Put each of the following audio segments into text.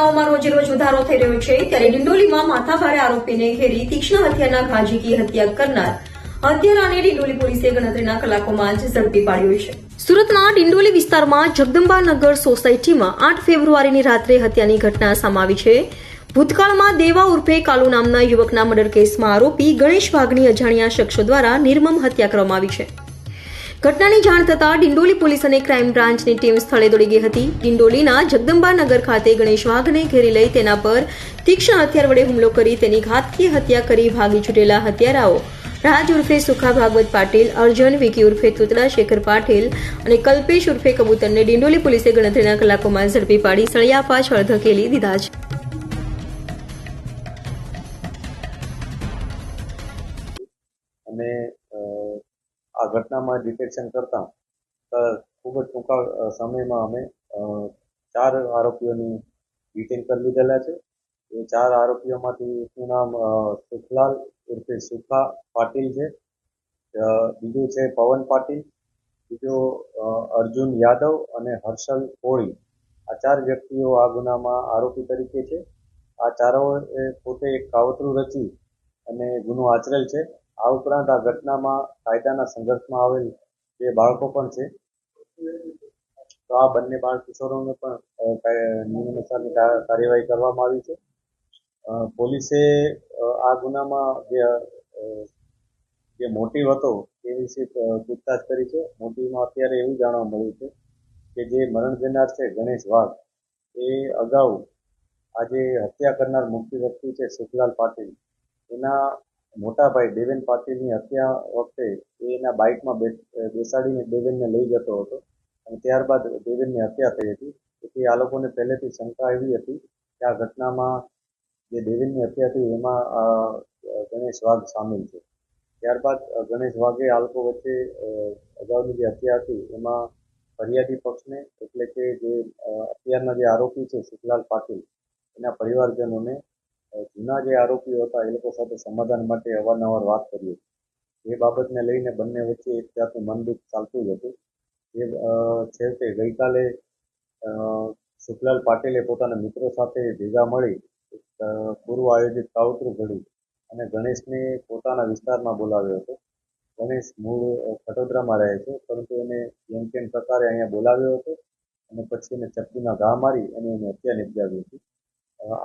રોજે રોજ વધારો થઈ રહ્યો છે. ત્યારે ડિંડોલીમાં માથાભારે આરોપીને ઘેરી તીક્ષ્ણ હત્યાના ઘાજીકી હત્યા કરનાર હત્યારાને ડિંડોલી પોલીસે ગણતરીના કલાકોમાં જ ઝડપી પાડ્યો છે. સુરતના ડિંડોલી વિસ્તારમાં જગદંબાનગર સોસાયટીમાં આઠ ફેબ્રુઆરીની રાત્રે હત્યાની ઘટના સામાવી છે. ભૂતકાળમાં દેવા ઉર્ફે કાલુ નામના યુવકના મર્ડર કેસમાં આરોપી ગણેશ વાઘની અજાણ્યા શખ્સો દ્વારા નિર્મમ હત્યા કરવામાં આવી છે. ઘટનાની જાણ થતાં ડિંડોલી પોલીસ અને ક્રાઇમ બ્રાન્ચની ટીમ સ્થળે દોડી ગઈ હતી. ડિંડોલીના જગદંબાનગર ખાતે ગણેશ વાઘને ઘેરી લઈ તેના પર તીક્ષ્ણ હથિયાર વડે હુમલો કરી તેની ઘાતકી હત્યા કરી ભાગી છૂટેલા હત્યારાઓ. રાજ ઉર્ફે સુખા ભાગવત પાટીલ, અર્જુન, વિકી ઉર્ફે તૂતલા, શેખર પાટીલ અને કલ્પેશ ઉર્ફે કબૂતરને ડિંડોલી પોલીસે ગણતરીના કલાકોમાં ઝડપી પાડી સળિયા પાછળ ધકેલી દીધા છે. અને આ ઘટનામાં ડિટેક્શન કરતાં ખૂબ જ ટૂંકા સમયમાં અમે ચાર આરોપીઓની ડિટેન કરી લીધેલા છે. એ ચાર આરોપીઓમાંથી એકનું નામ સુખલાલ ઉર્ફે સુખા પાટીલ છે. બીજું છે પવન પાટીલ. બીજો અર્જુન યાદવ અને હર્ષલ કોળી. આ ચાર વ્યક્તિઓ આ ગુનામાં આરોપી તરીકે છે. આ ચારોએ પોતે એક કાવતરું રચી અને ગુનો આચરેલ છે. આ ઉપરાંત આ ઘટનામાં કાયદાના સંઘર્ષમાં આવેલ બે બાળકો પણ છે. તો આ બંને બાળ કિશોરોને પણ અ, કાય- નિયમ અનુસારની કા- કાર્યવાહી કરવામાં આવી છે. પોલીસે આ ગુનામાં જે જે મોટિવ હતો તે વિશે પૂછતાછ કરી છે. મોટિવમાં અત્યારે એવું જાણવા મળ્યું છે કે જે મરણ જનાર છે ગણેશ વાઘ એ અગાઉ આજે હત્યા કરનાર મુખ્ય વ્યક્તિ છે સુખલાલ પાટીલ. એના મોટા ભાઈ દેવેન પાટીલની હત્યા વખતે એના બાઇકમાં બેસાડીને દેવેનને લઈ જતો હતો. અને ત્યારબાદ દેવેનની હત્યા થઈ હતી. તેથી આ લોકોને પહેલેથી શંકા એવી હતી કે આ ઘટનામાં જે દેવેનની હત્યા થઈ એમાં ગણેશ વાઘ સામેલ છે. ત્યારબાદ ગણેશ વાઘે આ લોકો વચ્ચે અગાઉની જે હત્યા હતી એમાં ફરિયાદી પક્ષને એટલે કે જે અત્યારના જે આરોપી છે સુખલાલ પાટીલ, એના પરિવારજનોને જૂના જે આરોપીઓ હતા, એ લોકો સાથે સમાધાન માટે અવારનવાર વાત કરી હતી એ બાબતને લઈને બંને વચ્ચે એક જાતનું મનદુખ ચાલતું જ હતું. એ છેવટે ગઈકાલે સુખલાલ પાટીલે પોતાના મિત્રો સાથે ભેગા મળી પૂર્વ આયોજિત કાવતરું ઘડ્યું અને ગણેશને પોતાના વિસ્તારમાં બોલાવ્યો હતો. ગણેશ મૂળ ખટોદરામાં રહે છે, પરંતુ એને જેમ તેમ પ્રકારે અહીંયા બોલાવ્યો હતો અને પછી એને ચપ્પુના ઘા મારી અને એને હત્યા નિપજાવી હતી.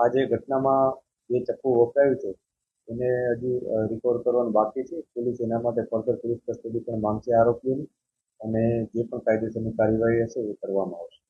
આજે ઘટનામાં જે ચપ્પુ વપરાયું છે, એને હજી રિકોર્ડ કરવાનું બાકી છે. પોલીસ એના માટે ફર્ધર પોલીસ કસ્ટડી પણ માંગશે આરોપીઓની અને જે પણ કાયદેસરની કાર્યવાહી હશે એ કરવામાં આવશે.